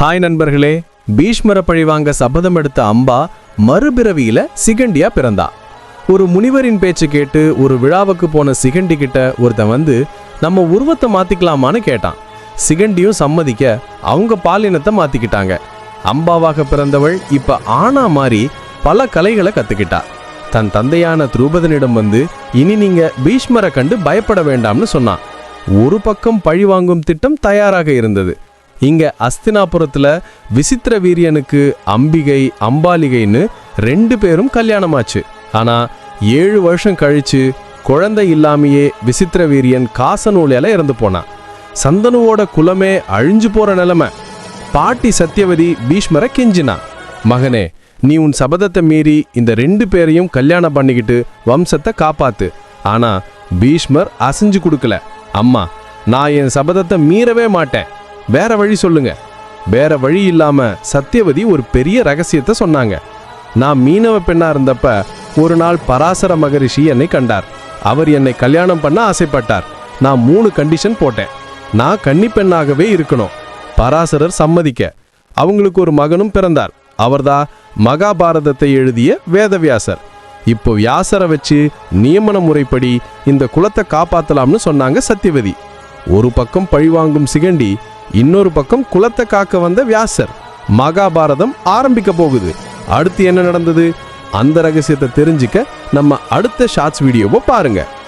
Hi நண்பர்களே பீஷ்மர பழிவாங்க சபதம் எடுத்த அம்பா மறுபிறவியில சிகண்டியா பிறந்தா. ஒரு முனிவரின் பேச்சு கேட்டு ஒரு விழாவுக்கு போன சிகண்டி கிட்ட ஒருத்தன் வந்து நம்ம உருவத்தை மாத்திக்கலாமான்னு கேட்டான். சிகண்டியும் சம்மதிக்க அவங்க பாலினத்தை மாத்திக்கிட்டாங்க. அம்பாவாக பிறந்தவள் இப்ப ஆனா மாறி பல கலைகளை கத்துக்கிட்டா. தன் தந்தையான துருபதனிடம் வந்து இனி நீங்க பீஷ்மரை கண்டு பயப்பட வேண்டாம்னு சொன்னான். ஒரு பக்கம் பழி வாங்கும் திட்டம் தயாராக இருந்தது. இங்கே அஸ்தினாபுரத்தில் விசித்திர வீரியனுக்கு அம்பிகை அம்பாலிகைன்னு ரெண்டு பேரும் கல்யாணமாச்சு. ஆனால் ஏழு வருஷம் கழிச்சு குழந்தை இல்லாமையே விசித்திர வீரியன் காசநூலையில் இறந்து போனான். சந்தனுவோட குலமே அழிஞ்சு போகிற நிலைமை. பாட்டி சத்தியவதி பீஷ்மரை கெஞ்சினா மகனே நீ உன் சபதத்தை மீறி இந்த ரெண்டு பேரையும் கல்யாணம் பண்ணிக்கிட்டு வம்சத்தை காப்பாத்து. ஆனா பீஷ்மர் அசைஞ்சு கொடுக்கல. அம்மா நான் என் சபதத்தை மீறவே மாட்டேன். வேற வழி சொல்லுங்க. வேற வழி இல்லாம சத்தியவதி ஒரு பெரிய ரகசியத்தை சொன்னாங்க. நான் மீனவ பெண்ணா இருந்தப்ப ஒரு நாள் பராசர மகரிஷி என்னை கண்டார். அவர் என்னை கல்யாணம் பண்ண ஆசைப்பட்டார். நான் மூணு கண்டிஷன் போட்டேன். நான் கன்னி பெண்ணாகவே இருக்கணும். பராசரர் சம்மதிக்க. அவங்களுக்கு ஒரு மகனும் பிறந்தார். அவர்தான் மகாபாரதத்தை எழுதிய வேதவியாசர். இப்போ வியாசரை வச்சு நியமன முறைப்படி இந்த குலத்தை காப்பாத்தலாம்னு சொன்னாங்க சத்தியவதி ஒரு பக்கம் பழிவாங்கும் சிகண்டி இன்னொரு பக்கம் குலத்தை காக்க வந்த வியாசர். மகாபாரதம் ஆரம்பிக்க போகுது. அடுத்து என்ன நடந்தது? அந்த ரகசியத்தை தெரிஞ்சுக்க நம்ம அடுத்த ஷார்ட்ஸ் வீடியோவை பாருங்கள்